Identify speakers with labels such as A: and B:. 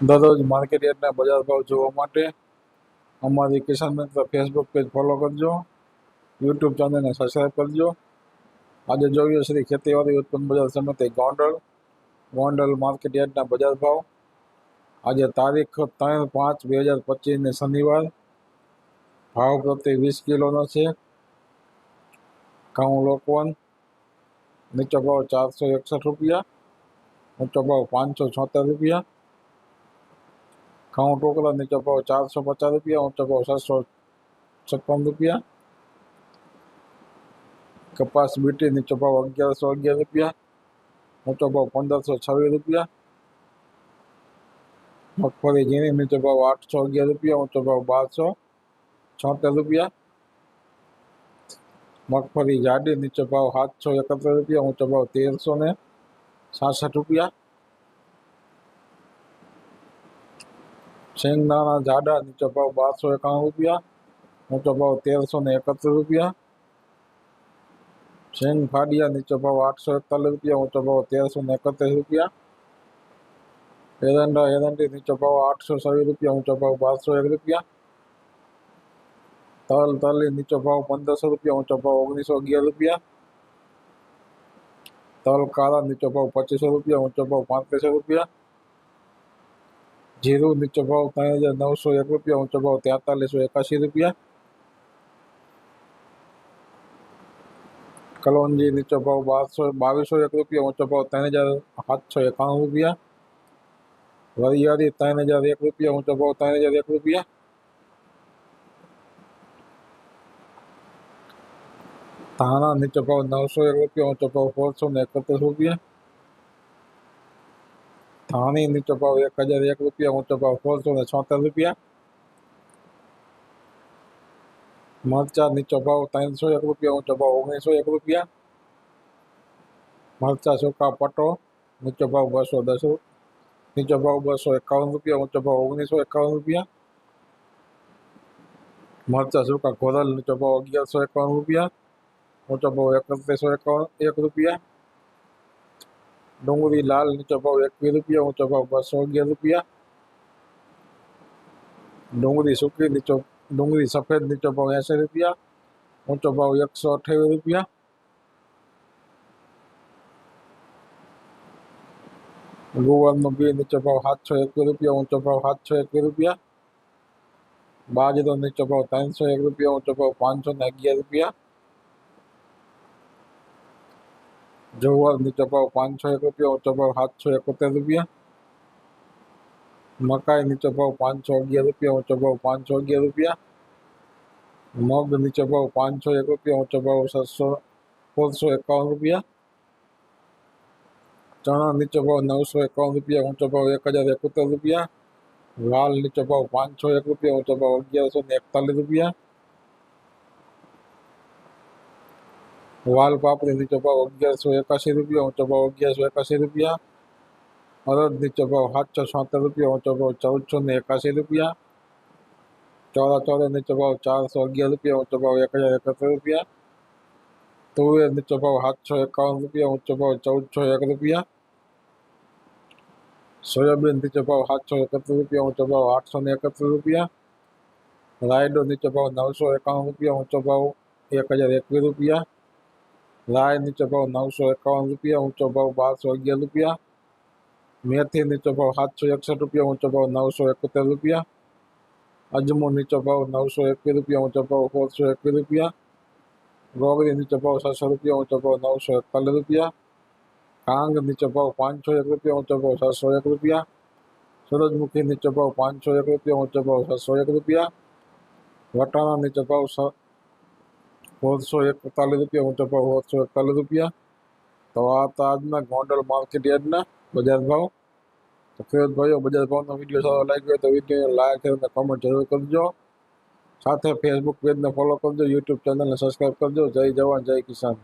A: દરરોજ માર્કેટ યાર્ડના બજાર ભાવ જોવા માટે અમારી કિસાન મિત્ર ફેસબુક પેજ ફોલો કરજો યુટ્યુબ ચેનલને સબસ્ક્રાઈબ કરજો આજે જોઈએ શ્રી ખેતીવાડી ઉત્પન્ન બજાર સમિતિ ગોંડલ ગોંડલ માર્કેટ યાર્ડના બજાર ભાવ આજે તારીખ ત્રણ પાંચ બે હજાર પચીસને શનિવાર ભાવ પ્રતિ વીસ કિલોનો છે ઘઉં લોકવન નીચો ભાવ ચારસો એકસઠ રૂપિયા ઊંચો ભાવ પાંચસો છોતેર રૂપિયા ઘઉં ટોકરા નીચો ભાવ ચારસો પચાસ રૂપિયા ઊંચો ભાવ છસો છપ્પન રૂપિયા કપાસ બીટી નીચો ભાવ અગિયારસો અગિયાર રૂપિયા ઊંચો ભાવ પંદરસો છવ્વીસ રૂપિયા મગફળી ઝીણી નીચો ભાવ આઠસો અગિયાર રૂપિયા ઊંચો ભાવ બારસો છોતેર રૂપિયા મગફળી જાડી નીચો ભાવ સાતસો એકત્રીસ રૂપિયા ઊંચો ભાવ તેરસો ને છાસઠ રૂપિયા શેંગદાણા જાડા નીચો ભાવ બારસો એકાણું રૂપિયા ઊંચો ભાવ તેરસો ને એકત્રીસ રૂપિયા શેંગ ફાડિયા નીચો ભાવ આઠસો એકતાલીસ રૂપિયા ઊંચો ભાવ તેરસો ને એકત્રીસ રૂપિયા એરંડા એરંડી નીચો ભાવ આઠસો છવ્વીસ રૂપિયા ઊંચો ભાવ બારસો એક રૂપિયા તલ તલી નીચો ભાવ પંદરસો રૂપિયા ઊંચો ભાવ ઓગણીસો અગિયાર રૂપિયા તલ કાળા નીચો ભાવ પચીસો રૂપિયા ઊંચો ભાવ પાંત્રીસો રૂપિયા જીરું નીચો ભાવ ત્રણ હજાર નવસો એક રૂપિયા ઊંચો ભાવ તેતાલીસો એકાશી રૂપિયા કલોંજી નીચો ભાવ બારસો બાવીસો એક રૂપિયા ઊંચો ભાવ ત્રણ હજાર સાતસો એકાણું રૂપિયા વરિયાળી ત્રણ હજાર એક રૂપિયા ઊંચો ભાવ ત્રણ હજાર એક રૂપિયા ધાણા નીચો ભાવ નવસો એક રૂપિયા ઊંચો ભાવ સોળસો ને એકત્રીસ રૂપિયા ધાણી નીચો ભાવ એક હજાર એક રૂપિયા ઊંચો ભાવ સોળસો ને છોતેર રૂપિયા મરચા નીચો ભાવ ત્રણસો એક રૂપિયા ઊંચો ભાવ ઓગણીસો એક રૂપિયા મરચા સૂકા પટો નીચો ભાવ બસો દસ રૂ- નીચો ભાવ બસો એકાવન રૂપિયા ઊંચો ભાવ ઓગણીસો એકાવન રૂપિયા મરચા સૂકા ઘોરલ નીચો ભાવ અગિયારસો એકાવન રૂપિયા ઊંચો ભાવ એકત્રીસો એકાવન એક રૂપિયા ડુંગળી લાલ નીચો ભાવ એકવીસ રૂપિયા ઊંચો ભાવ બસો અગિયાર રૂપિયા ડુંગળી સૂકી નીચો ડુંગળી સફેદ નીચો ભાવ એંસી રૂપિયા ઊંચો ભાવ એકસો અઠ્યાવીસ રૂપિયા ગુવારનો બી નીચો ભાવ સાતસો એકવીસ રૂપિયા ઊંચો ભાવ સાતસો એકવીસ રૂપિયા બાજરો નીચો ભાવ ત્રણસો એક રૂપિયા ઊંચો ભાવ પાંચસો ને અગિયાર રૂપિયા જુવાર નીચો ભાવ પાંચસો એક રૂપિયા ઊંચો ભાવ સાતસો એકોતેર રૂપિયા મકાઈ નીચો ભાવ પાંચસો અગિયાર રૂપિયા ઊંચો ભાવ પાંચસો અગિયાર રૂપિયા મગ નીચો ભાવ પાંચસો એક રૂપિયા ઊંચો ભાવ છસો સોળસો એકાવન રૂપિયા ચણા નીચો ભાવ નવસો એકાવન રૂપિયા ઊંચો ભાવ એક હજાર એકોતેર રૂપિયા લાલ નીચો ભાવ પાંચસો એક રૂપિયા ઊંચો ભાવ અગિયારસો ને એકતાલીસ રૂપિયા વાલ પાપડી નીચો ભાવ અગિયારસો એકાશી રૂપિયા ઊંચો ભાવ અગિયારસો એકાશી રૂપિયા અરદ નીચો ભાવ સાતસો છોતેર રૂપિયા ઊંચો ભાવ ચૌદસો ને એકાશી રૂપિયા ચોરા ચોરા નીચો ભાવ ચારસો અગિયાર રૂપિયા ઊંચો ભાવ એક હજાર એકત્રીસ રૂપિયા તુવેર નીચો ભાવ સાતસો એકાવન રૂપિયા ઊંચો ભાવ ચૌદસો એક રૂપિયા સોયાબીન નીચો ભાવ સાતસો એકત્રીસ રૂપિયા ઊંચો ભાવ આઠસો ને એકત્રીસ રૂપિયા રાયડો નીચો ભાવ નવસો એકાવન રૂપિયા ઊંચો ભાવ એક હજાર એકવીસ રૂપિયા રાય નીચો ભાવ નવસો એકાવન રૂપિયા ઊંચો ભાવ બારસો અગિયાર રૂપિયા મેથી નીચો ભાવ સાતસો એકસઠ રૂપિયા ઊંચો ભાવ નવસો એકોતેર રૂપિયા અજમો નીચો ભાવ નવસો એકવીસ રૂપિયા ઊંચો ભાવ સોળસો એકવીસ રૂપિયા ગોગરી નીચો ભાવ છસો રૂપિયા ઊંચો ભાવ નવસો એકતાલીસ રૂપિયા કાંગ નીચો ભાવ પાંચસો એક રૂપિયા ઊંચો ભાવ છસો એક રૂપિયા સૂરજમુખી નીચો ભાવ પાંચસો એક રૂપિયા ઊંચો ભાવ છસો એક રૂપિયા વટાણા નીચો ભાવ સ- સોળસો એકતાલીસ રૂપિયા ઊંચો ભાવ સોળસો એકતાલીસ રૂપિયા. તો આ હતા આજના ગોંડલ માર્કેટ યાર્ડના બજાર ભાવ. તો ખેડૂત ભાઈઓ, બજાર ભાવનો વીડિયો સારો લાગ્યો હોય તો વીડિયો લાઈક અને કમેન્ટ જરૂર કરજો. સાથે ફેસબુક પેજને ફોલો કરજો યુટ્યુબ ચેનલને સબસ્ક્રાઈબ કરજો. જય જવાન, જય કિસાન.